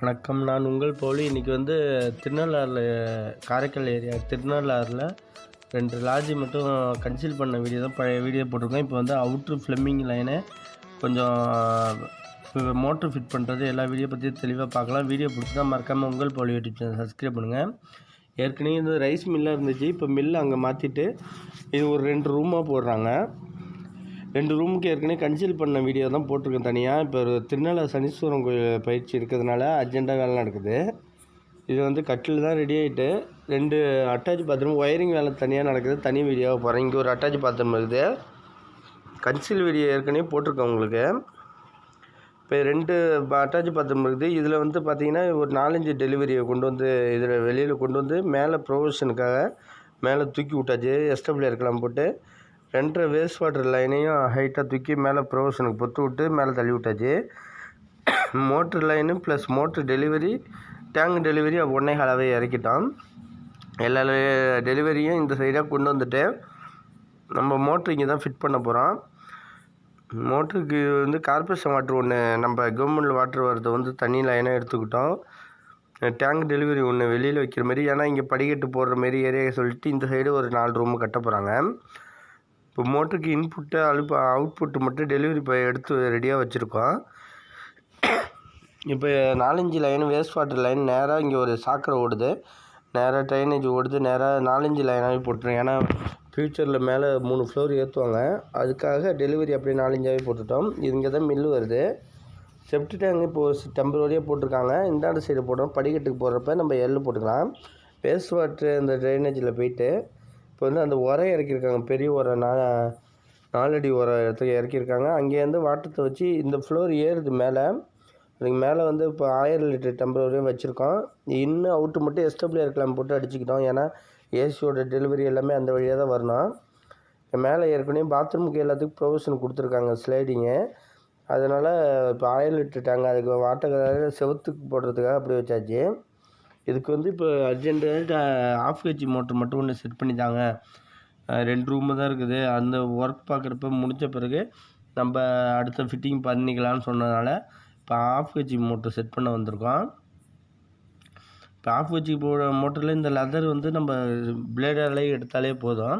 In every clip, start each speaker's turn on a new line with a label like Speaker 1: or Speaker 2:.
Speaker 1: வணக்கம். நான் உங்கள் போலி. இன்றைக்கி வந்து திருநள்ளாறில் காரைக்கால் ஏரியா திருநள்ளாறில் ரெண்டு லாட்ஜி மட்டும் கன்சீல் பண்ண வீடியோ தான் பழைய வீடியோ போட்டிருக்கோம். இப்போ வந்து அவுட்ரு ஃப்ளெமிங் லைனு கொஞ்சம் மோட்ரு ஃபிட் பண்ணுறது எல்லா வீடியோ பற்றியும் தெளிவாக பார்க்கலாம். வீடியோ பிடிச்சி தான் மறக்காமல் உங்கள் போலி யூடியூப் சேனல் சப்ஸ்கிரைப் பண்ணுங்கள் ஏற்கனவே இந்த ரைஸ் மில்லாக இருந்துச்சு. இப்போ மில்லு அங்கே மாற்றிட்டு இது ஒரு ரெண்டு ரூமாக போடுறாங்க. ரெண்டு ரூமுக்கு ஏற்கனவே கன்சீல் பண்ண வீடியோ தான் போட்டிருக்கேன் தனியாக இப்போ ஒரு திருநெல்லை சனீஸ்வரன் கோயில் பயிற்சி இருக்கிறதுனால அர்ஜென்ட்டாக வேலை நடக்குது. இது வந்து கட்டில் தான் ரெடி ஆகிட்டு ரெண்டு அட்டாச் பாத்ரூம் ஒயரிங் வேலை தனியாக நடக்குது. தனி வீடியோவாக போகிறேன் இங்கே ஒரு அட்டாச் பாத்ரூம் இருக்குது. கன்சீல் வீடியோ ஏற்கனவே போட்டிருக்கேன் உங்களுக்கு. இப்போ ரெண்டு அட்டாச் பாத்ரூம் இருக்குது. இதில் வந்து பார்த்திங்கன்னா ஒரு நாலஞ்சு டெலிவரியை கொண்டு வந்து இதில் வெளியில் கொண்டு வந்து மேலே ப்ரொவிஷனுக்காக மேலே தூக்கி விட்டாச்சு எஸ்டபிள் இருக்கலாம் போட்டு ரெண்டரை வேஸ்ட் வாட்டர் லைனையும் ஹைட்டாக தூக்கி மேலே ப்ரொவிஷனுக்கு பொத்து விட்டு மேலே தள்ளி விட்டாச்சு motor line plus motor delivery tank delivery ஒன்றே காலாவே இறக்கிட்டான். எல்லா டெலிவரியும் இந்த சைடாக கொண்டு வந்துட்டு நம்ம மோட்ரு இங்கே தான் ஃபிட் பண்ண போகிறோம் மோட்டருக்கு வந்து கார்பரேஷன் வாட்டர் ஒன்று நம்ம கவர்மெண்ட் வாட்டர் வரது வந்து தண்ணி லைனாக எடுத்துக்கிட்டோம். டேங்க் டெலிவரி ஒன்று வெளியில் வைக்கிற மாதிரி ஏன்னா இங்கே படிக்கட்டு போடுற மாரி ஏரியா சொல்லிட்டு இந்த சைடு ஒரு நாலு ரூமு கட்ட போகிறாங்க இப்போ மோட்டருக்கு இன்புட்டு அழுப்பு அவுட்புட்டு மட்டும் டெலிவரி பாய் எடுத்து ரெடியாக வச்சுருக்கோம் இப்போ நாலஞ்சு லைன் வேஸ்ட் வாட்டர் லைன் நேராக இங்கே ஒரு சாக்கரை ஓடுது. நேராக ட்ரைனேஜ் ஓடுது நேராக நாலஞ்சு லைனாகவே போட்டுரும். ஏன்னா ஃப்யூச்சரில் மேலே மூணு ஃப்ளோர் ஏற்றுவாங்க அதுக்காக டெலிவரி அப்படியே நாலஞ்சாவே போட்டுட்டோம். இங்கே தான் மில்லு வருது. செப்டி டேங்க் இப்போது டெம்பரரியாக போட்டிருக்காங்க. இந்தாண்ட சைடு போடுறோம் படிக்கட்டுக்கு போடுறப்ப நம்ம எள்ளு போட்டுக்கலாம். வேஸ்ட் வாட்ரு அந்த ட்ரைனேஜில் போயிட்டு இப்போ வந்து அந்த உரம் இறக்கியிருக்காங்க. பெரிய உரம் நா நாலடி உரம் இடத்துக்கு இறக்கியிருக்காங்க. அங்கேருந்து வாட்டத்தை வச்சு இந்த ஃப்ளோர் ஏறுது மேலே. அதுக்கு மேலே வந்து இப்போ ஆயிரம் லிட்டர் டெம்பரவரியும் வச்சுருக்கோம். இன்னும் அவுட்டு மட்டும் எஸ்டபிள் இருக்கலாம் போட்டு அடிச்சுக்கிட்டோம். ஏன்னா ஏசியோட டெலிவரி எல்லாமே அந்த வழியாக தான் வரணும். மேலே ஏற்கனவே பாத்ரூமுக்கு எல்லாத்துக்கும் ப்ரொவிஷன் கொடுத்துருக்காங்க ஸ்லைடிங்கு. அதனால் இப்போ ஆயிரம் லிட்டர் டேங்க் அதுக்கு வாட்டர் செவத்துக்கு போடுறதுக்காக அப்படி வச்சாச்சு. இதுக்கு வந்து இப்போ அர்ஜென்ட்டாக ஆஃப் ஹெச்சி மோட்டர் மட்டும் ஒன்று செட் பண்ணி தாங்க ரெண்டு ரூமு தான் இருக்குது. அந்த ஒர்க் பார்க்குறப்ப முடித்த பிறகு நம்ம அடுத்த ஃபிட்டிங் பண்ணிக்கலாம்னு சொன்னதுனால இப்போ ஆஃப் ஹெச்சி மோட்டர் செட் பண்ண வந்திருக்கோம். இப்போ ஆஃப் ஹெச் போட மோட்டரில் இந்த லெதர் வந்து நம்ம பிளேடாலே எடுத்தாலே போதும்.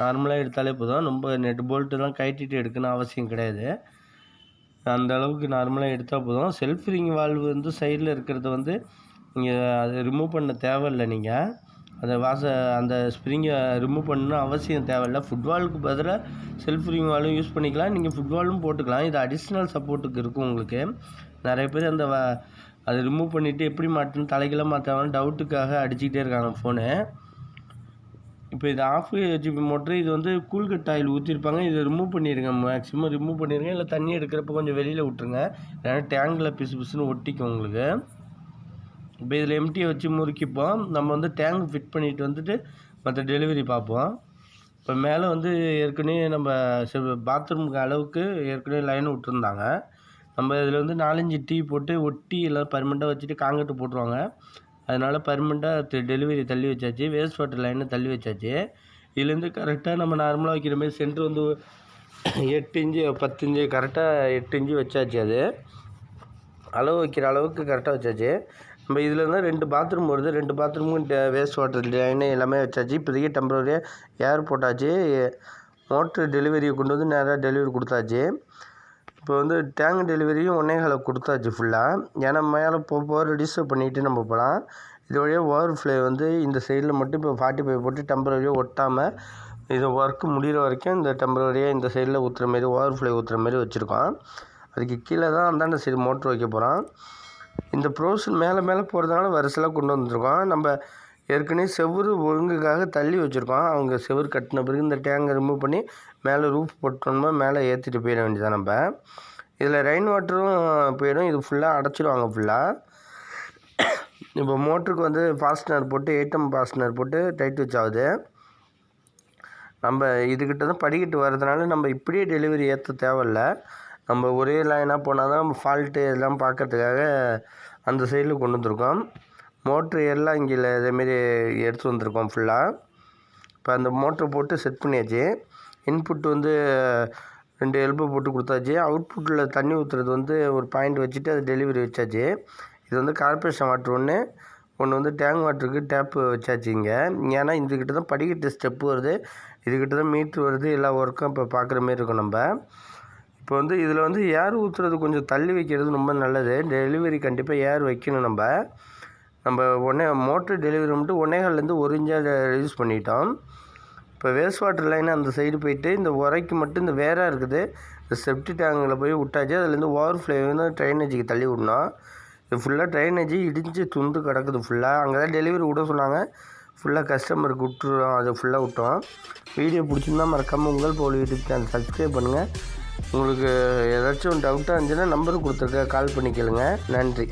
Speaker 1: நார்மலாக எடுத்தாலே போதும். ரொம்ப நெட் போல்ட்டுலாம் கட்டிட்டு எடுக்கணும் அவசியம் கிடையாது. அந்த அளவுக்கு நார்மலாக எடுத்தால் போதும். செல்ஃப் ரிங் வால்வு வந்து சைடில் இருக்கிறத வந்து நீங்கள் அதை ரிமூவ் பண்ண தேவையில்லை நீங்கள் அந்த வாச அந்த ஸ்ப்ரிங்கை ரிமூவ் பண்ணணும் அவசியம் தேவையில்லை. ஃபுட்பாலுக்கு பதிலாக செல்ஃப் ரிங் வாலும் யூஸ் பண்ணிக்கலாம். நீங்கள் ஃபுட்பாலும் போட்டுக்கலாம். இது அடிஷ்னல் சப்போர்ட்டுக்கு இருக்கும் உங்களுக்கு. நிறைய பேர் அந்த அதை ரிமூவ் பண்ணிவிட்டு எப்படி மாட்டணும் தலைகளாக மாற்றாமல் டவுட்டுக்காக அடிச்சுக்கிட்டே இருக்காங்க ஃபோனு இப்போ இது ஆஃப் ஜிபி மோட்ரு இது வந்து கூல்கட் ஆயில் ஊற்றிருப்பாங்க இதை ரிமூவ் பண்ணிடுங்க மேக்ஸிமம் ரிமூவ் பண்ணிடுங்க இல்லை தண்ணி எடுக்கிறப்ப கொஞ்சம் வெளியில் விட்ருங்க ஏன்னா டேங்கில் பிசு பிசுன்னு ஒட்டிக்கும் உங்களுக்கு. இப்போ இதில் எம்டியை வச்சு முறுக்கிப்போம். நம்ம வந்து டேங்க் ஃபிட் பண்ணிட்டு வந்துட்டு மற்ற டெலிவரி பார்ப்போம். இப்போ மேலே வந்து ஏற்கனவே நம்ம பாத்ரூமுக்கு அளவுக்கு ஏற்கனவே லைன் விட்டுருந்தாங்க. நம்ம இதில் வந்து நாலஞ்சு டீ போட்டு ஒட்டி எல்லாம் பர்மனெண்ட்டாக வச்சுட்டு காங்கிரட்டு போட்டுருவாங்க. அதனால் பர்மனெண்ட்டாக டெலிவரி தள்ளி வச்சாச்சு. வேஸ்ட் வாட்டர் லைனை தள்ளி வச்சாச்சு. இதுலேருந்து கரெக்டாக நம்ம நார்மலாக வைக்கிற மாதிரி சென்டர் வந்து எட்டு இஞ்சு பத்து இன்ச்சு கரெக்டாக எட்டு இஞ்சு வச்சாச்சு அது. அளவு வைக்கிற அளவுக்கு கரெக்டாக வச்சாச்சு. நம்ம இதில் இருந்தால் ரெண்டு பாத்ரூம் வருது. ரெண்டு பாத்ரூமும் வேஸ்ட் வாட்டர் லைனு எல்லாமே வச்சாச்சு. இப்போதைக்கு டெம்பரரியாக ஏர் போட்டாச்சு. மோட்ரு டெலிவரியை கொண்டு வந்து நேராக டெலிவரி கொடுத்தாச்சு. இப்போ வந்து டேங்க் டெலிவரியும் ஒன்றே காலை கொடுத்தாச்சு ஃபுல்லாக ஏன்னா மேலே போக போக ரிஜிஸ்டர் பண்ணிக்கிட்டு நம்ம போகலாம் இது வழியாக ஓவர் ஃப்ளே வந்து இந்த சைடில் மட்டும் இப்போ ஃபார்ட்டி ஃபைவ் போட்டு டெம்பரரியாக ஒட்டாமல் இது ஒர்க்கு முடிகிற வரைக்கும் இந்த டெம்பரரியாக இந்த சைடில் ஊற்றுற மாரி ஓவர் ஃப்ளே ஊற்றுற மாரி வச்சுருக்கோம். அதுக்கு கீழே தான் அந்தாண்ட சைடு மோட்ரு வைக்க போகிறோம் இந்த ப்ரோஷன் மேலே மேலே போகிறதுனால வரிசலாக கொண்டு வந்துருக்கோம். நம்ம ஏற்கனவே செவ்வறு ஒழுங்குக்காக தள்ளி வச்சுருக்கோம். அவங்க செவ்வறு கட்டின பிறகு இந்த டேங்கை ரிமூவ் பண்ணி மேலே ரூஃப் போட்டோம்னா மேலே ஏற்றிட்டு போயிட வேண்டியதான் நம்ம. இதில் ரெயின் வாட்டரும் போயிடும். இது ஃபுல்லாக அடைச்சிடுவாங்க ஃபுல்லாக இப்போ மோட்டருக்கு வந்து ஃபாஸ்ட்னர் போட்டு ஏட்டம் ஃபாஸ்ட்னர் போட்டு டைட் வச் ஆகுது நம்ம இதுக்கிட்ட தான் படிக்கட்டு வர்றதுனால நம்ம இப்படியே டெலிவரி ஏற்ற தேவையில்ல. நம்ம ஒரே லைனாக போனால் தான் ஃபால்ட்டு இதெல்லாம் பார்க்கறதுக்காக அந்த சைடில் கொண்டு வந்திருக்கோம். மோட்ரு எல்லாம் இங்கே இதேமாரி எடுத்து வந்திருக்கோம் ஃபுல்லாக இப்போ அந்த மோட்ரு போட்டு செட் பண்ணியாச்சு. இன்புட் வந்து ரெண்டு எல்போ போட்டு கொடுத்தாச்சு. அவுட்புட்டில் தண்ணி ஊற்றுறது வந்து ஒரு பாயிண்ட் வச்சுட்டு அது டெலிவரி வச்சாச்சு. இது வந்து கார்பரேஷன் வாட்டர் ஒன்று ஒன்று வந்து டேங்க் வாட்டருக்கு டேப்பு வச்சாச்சு இங்கே. ஏன்னா இதுக்கிட்ட தான் படிக்கட்டு ஸ்டெப்பு வருது. இதுக்கிட்ட தான் மீட்ரு வருது. எல்லா ஒர்க்கும் இப்போ பார்க்குற மாரி இருக்கும் நம்ம. இப்போ வந்து இதில் வந்து ஏர் ஊற்றுறது கொஞ்சம் தள்ளி வைக்கிறது ரொம்ப நல்லது. டெலிவரி கண்டிப்பாக ஏர் வைக்கணும் நம்ம. நம்ம ஒன்றே மோட்ரு டெலிவரி மட்டும் ஒன்னேகால்லேருந்து ஒரு இன்ச்சாக யூஸ் பண்ணிட்டோம். இப்போ வேஸ்ட் வாட்டர் லைன் அந்த சைடு போயிட்டு இந்த உரைக்கு மட்டும் இந்த வேற இருக்குது. இந்த செப்டி டேங்கில் போய் விட்டாச்சு. அதுலேருந்து ஓவர் ஃப்ளோ வந்து ட்ரைனேஜுக்கு தள்ளி விடணும். இது ஃபுல்லாக ட்ரைனேஜ் இடிஞ்சு துண்டு கிடக்குது ஃபுல்லாக அங்கே தான் டெலிவரி விட சொன்னாங்க. ஃபுல்லாக கஸ்டமருக்கு விட்டுருவோம் அது ஃபுல்லாக விட்டோம். வீடியோ பிடிச்சிருந்தா மறக்காமல் உங்கள் போல் யூடியூப் சேனல் சப்ஸ்கிரைப் பண்ணுங்கள் உங்களுக்கு ஏதாச்சும் டவுட்டாக இருந்துச்சுன்னா நம்பர் கொடுத்துருக்க கால் பண்ணி கேளுங்க. நன்றி.